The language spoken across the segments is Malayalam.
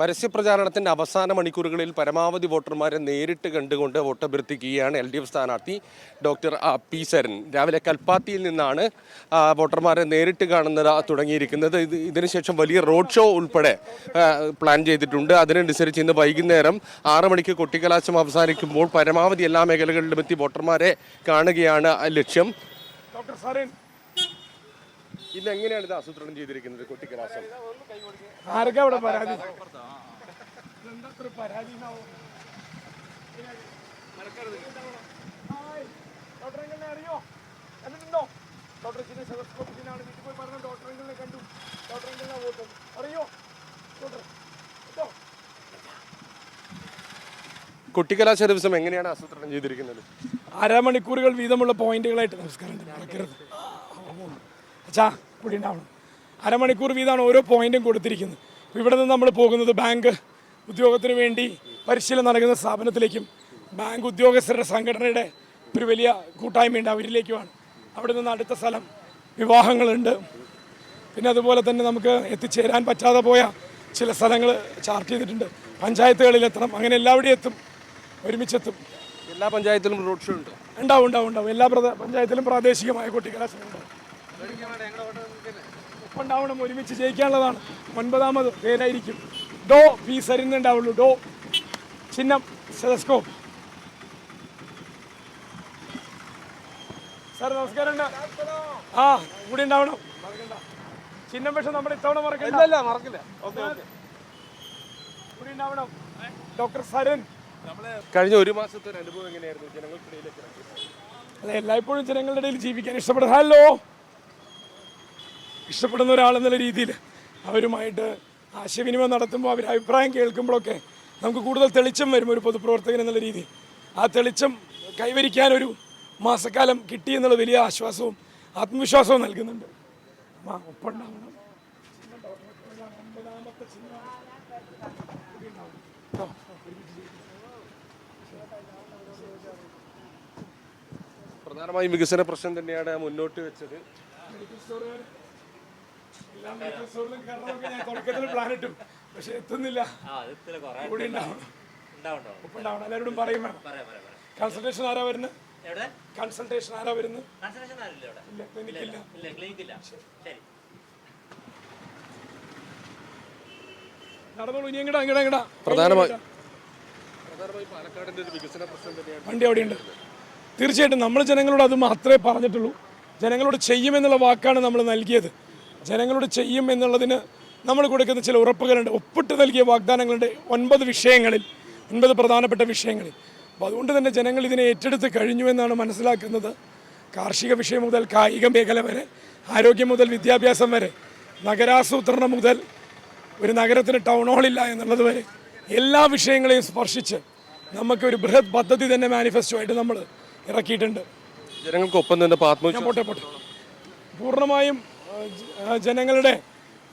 പരസ്യപ്രചാരണത്തിന്റെ അവസാന മണിക്കൂറുകളിൽ പരമാവധി വോട്ടർമാരെ നേരിട്ട് കണ്ടുകൊണ്ട് വോട്ടഭ്യർത്ഥിക്കുകയാണ് എൽ ഡി എഫ് സ്ഥാനാർത്ഥി ഡോക്ടർ പി സരൻ രാവിലെ കൽപ്പാത്തിയിൽ നിന്നാണ് വോട്ടർമാരെ നേരിട്ട് കാണുന്നത് തുടങ്ങിയിരിക്കുന്നത്. ഇത് ഇതിനുശേഷം വലിയ റോഡ് ഷോ ഉൾപ്പെടെ പ്ലാൻ ചെയ്തിട്ടുണ്ട്. അതിനനുസരിച്ച് ഇന്ന് വൈകുന്നേരം ആറ് മണിക്ക് കൊട്ടിക്കലാശം അവസാനിക്കുമ്പോൾ പരമാവധി എല്ലാ മേഖലകളിലും എത്തി വോട്ടർമാരെ കാണുകയാണ് ലക്ഷ്യം. ഡോക്ടർ സാറൻ ഇന്ന് എങ്ങനെയാണ് ഇത് ആസൂത്രണം ചെയ്തിരിക്കുന്നത് കൊട്ടിക്കലാശം ആർക്കാ ഇവിടെ പരാതി? പരാതി? ഹായ്. ഡോക്ടർ അങ്കിളിനെ അറിയോ? കണ്ടിട്ടുണ്ടോ ഡോക്ടർ ചിന്ന സെലസ്കോപ്പിനാണ് വീട്ടിൽ പോയി പറഞ്ഞ കണ്ടു? അറിയോ? ഡോക്ടർ കേട്ടോ? എങ്ങനെയാണ് ആസൂത്രണം ചെയ്തിരിക്കുന്നത്? അരമണിക്കൂറുകൾ വീതമുള്ള പോയിന്റുകളായിട്ട് നമസ്കാരം. നടക്കരുത് അച്ഛാ ഇവിടെ ഉണ്ടാവണം. അരമണിക്കൂർ വീതമാണ് ഓരോ പോയിന്റും കൊടുത്തിരിക്കുന്നത്. അപ്പോൾ ഇവിടെ നിന്ന് നമ്മൾ പോകുന്നത് ബാങ്ക് ഉദ്യോഗത്തിന് വേണ്ടി പരിശീലനം നൽകുന്ന സ്ഥാപനത്തിലേക്കും ബാങ്ക് ഉദ്യോഗസ്ഥരുടെ സംഘടനയുടെ ഒരു വലിയ കൂട്ടായ്മയുണ്ട് അവരിലേക്കുമാണ്. അവിടെ നിന്ന് അടുത്ത സ്ഥലം വിവാഹങ്ങളുണ്ട്. പിന്നെ അതുപോലെ തന്നെ നമുക്ക് എത്തിച്ചേരാൻ പറ്റാതെ പോയ ചില സ്ഥലങ്ങൾ ചാർട്ട് ചെയ്തിട്ടുണ്ട്. പഞ്ചായത്തുകളിൽ എത്തണം അങ്ങനെ എല്ലാവിടെയും എത്തും ഒരുമിച്ചെത്തും. എല്ലാ പഞ്ചായത്തിലും റോഡ് ഷോ ഉണ്ട്. ഉണ്ടാവും ഉണ്ടാവും ഉണ്ടാവും. എല്ലാ പഞ്ചായത്തിലും പ്രാദേശികമായ കുട്ടികളെ ഉണ്ടാവും ഉണ്ടാവണം ഒരുമിച്ച് ജയിക്കാനുള്ളതാണ്. ഒൻപതാമത് പേരായിരിക്കും. ഡോ പി സരിന്നുണ്ടാവുള്ളൂ. ഡോ ചിഹ്നം സെലസ്കോപ്പ് സാർ നമസ്കാരം ആ കൂടി ഉണ്ടാവണം. ചിഹ്നം പക്ഷെ നമ്മൾ ഇത്തവണ മറക്കില്ല. കൂടി ഉണ്ടാവണം. ഡോക്ടർ സരൻ. കഴിഞ്ഞ ഒരു മാസത്തെ അനുഭവം എങ്ങനെയായിരുന്നു? ജനങ്ങൾക്കിടയിലേക്ക്? അല്ല എല്ലായ്പ്പോഴും ജനങ്ങളുടെ ഇടയിൽ ജീവിക്കാൻ ഇഷ്ടപ്പെടുന്നു ഹലോ? ഇഷ്ടപ്പെടുന്ന ഒരാളെന്നുള്ള രീതിയിൽ അവരുമായിട്ട് ആശയവിനിമയം നടത്തുമ്പോൾ അവർ അഭിപ്രായം കേൾക്കുമ്പോഴൊക്കെ നമുക്ക് കൂടുതൽ തെളിച്ചം വരും ഒരു പൊതുപ്രവർത്തകൻ എന്നുള്ള രീതി ആ തെളിച്ചം കൈവരിക്കാൻ ഒരു മാസക്കാലം കിട്ടി എന്നുള്ള വലിയ ആശ്വാസവും ആത്മവിശ്വാസവും നൽകുന്നുണ്ട്. പ്രധാനമായും വികസന പ്രശ്നം തന്നെയാണ് മുന്നോട്ട് വെച്ചത്. ഞാൻ തുടക്കത്തിൽ പ്ലാൻ ഇട്ടു പക്ഷെ എത്തുന്നില്ല കൂടി ഉണ്ടാവണം ഒപ്പം ഉണ്ടാവണം എല്ലാവരോടും പറയും വേണം കൺസൾട്ടേഷൻ ആരാ വരുന്നത് എവിടെ? കൺസൾട്ടേഷൻ ആരാ വരുന്നത് കൺസൾട്ടേഷൻ ആരില്ല ഇവിടെ? ഇല്ല ക്ലിനിക്കില്ല ശരി. പ്രധാനമായും പ്രധാനമായും പാലക്കാടിന്റെ ഒരു വികസന പ്രശ്നം തന്നെയാണ്. വണ്ടി അവിടെയുണ്ട്. തീർച്ചയായിട്ടും നമ്മൾ ജനങ്ങളോട് അത് മാത്രമേ പറഞ്ഞിട്ടുള്ളൂ. ജനങ്ങളോട് ചെയ്യുമെന്നുള്ള വാക്കാണ് നമ്മൾ നൽകിയത്. ജനങ്ങളോട് ചെയ്യും എന്നുള്ളതിന് നമ്മൾ കൊടുക്കുന്ന ചില ഉറപ്പുകളുണ്ട്. ഒപ്പിട്ട് നൽകിയ വാഗ്ദാനങ്ങളുടെ ഒൻപത് വിഷയങ്ങളിൽ ഒൻപത് പ്രധാനപ്പെട്ട വിഷയങ്ങളിൽ. അപ്പോൾ അതുകൊണ്ട് തന്നെ ജനങ്ങൾ ഇതിനെ ഏറ്റെടുത്ത് കഴിഞ്ഞു എന്നാണ് മനസ്സിലാക്കുന്നത്. കാർഷിക വിഷയം മുതൽ കായിക മേഖല വരെ ആരോഗ്യം മുതൽ വിദ്യാഭ്യാസം വരെ നഗരാസൂത്രണം മുതൽ ഒരു നഗരത്തിന് ടൗൺ ഹാളില്ല എന്നുള്ളത് വരെ എല്ലാ വിഷയങ്ങളെയും സ്പർശിച്ച് നമുക്ക് ഒരു ബൃഹത് പദ്ധതി തന്നെ മാനിഫെസ്റ്റോ ആയിട്ട് നമ്മൾ ഇറക്കിയിട്ടുണ്ട്. ജനങ്ങൾക്കൊപ്പം പോട്ടെ പോട്ടെ. പൂർണമായും ജനങ്ങളുടെ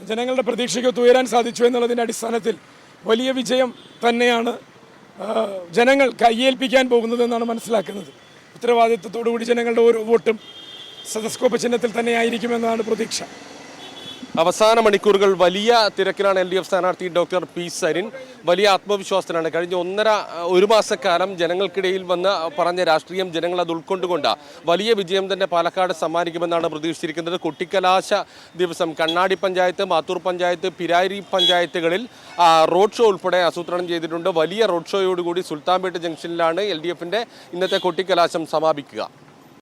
ജനങ്ങളുടെ പ്രതീക്ഷയ്ക്കൊത്ത് ഉയരാൻ സാധിച്ചു എന്നുള്ളതിന്റെ അടിസ്ഥാനത്തിൽ വലിയ വിജയം തന്നെയാണ് ജനങ്ങൾ കയ്യേൽപ്പിക്കാൻ പോകുന്നതെന്നാണ് മനസ്സിലാക്കുന്നത്. ഉത്തരവാദിത്വത്തോടുകൂടി ജനങ്ങളുടെ ഓരോ വോട്ടും സദസ്കോപ്പ് ചിഹ്നത്തിൽ തന്നെയായിരിക്കുമെന്നാണ് പ്രതീക്ഷ. അവസാന മണിക്കൂറുകൾ വലിയ തിരക്കിലാണ് എൽ ഡി എഫ് സ്ഥാനാർത്ഥി ഡോക്ടർ പി സരിൻ. വലിയ ആത്മവിശ്വാസത്തിലാണ്. കഴിഞ്ഞ ഒന്നര ഒരു മാസക്കാലം ജനങ്ങൾക്കിടയിൽ വന്ന് പറഞ്ഞ രാഷ്ട്രീയം ജനങ്ങൾ അത് ഉൾക്കൊണ്ടുകൊണ്ട് വലിയ വിജയം തന്നെ പാലക്കാട് സമ്മാനിക്കുമെന്നാണ് പ്രതീക്ഷിച്ചിരിക്കുന്നത്. കൊട്ടിക്കലാശ ദിവസം കണ്ണാടി പഞ്ചായത്ത് മാത്തൂർ പഞ്ചായത്ത് പിരാരി പഞ്ചായത്തുകളിൽ റോഡ് ഷോ ഉൾപ്പെടെ ആസൂത്രണം ചെയ്തിട്ടുണ്ട്. വലിയ റോഡ് ഷോയോടുകൂടി സുൽത്താൻപേട്ട് ജംഗ്ഷനിലാണ് എൽ ഡി എഫിന്റെ ഇന്നത്തെ കൊട്ടിക്കലാശം സമാപിക്കുക.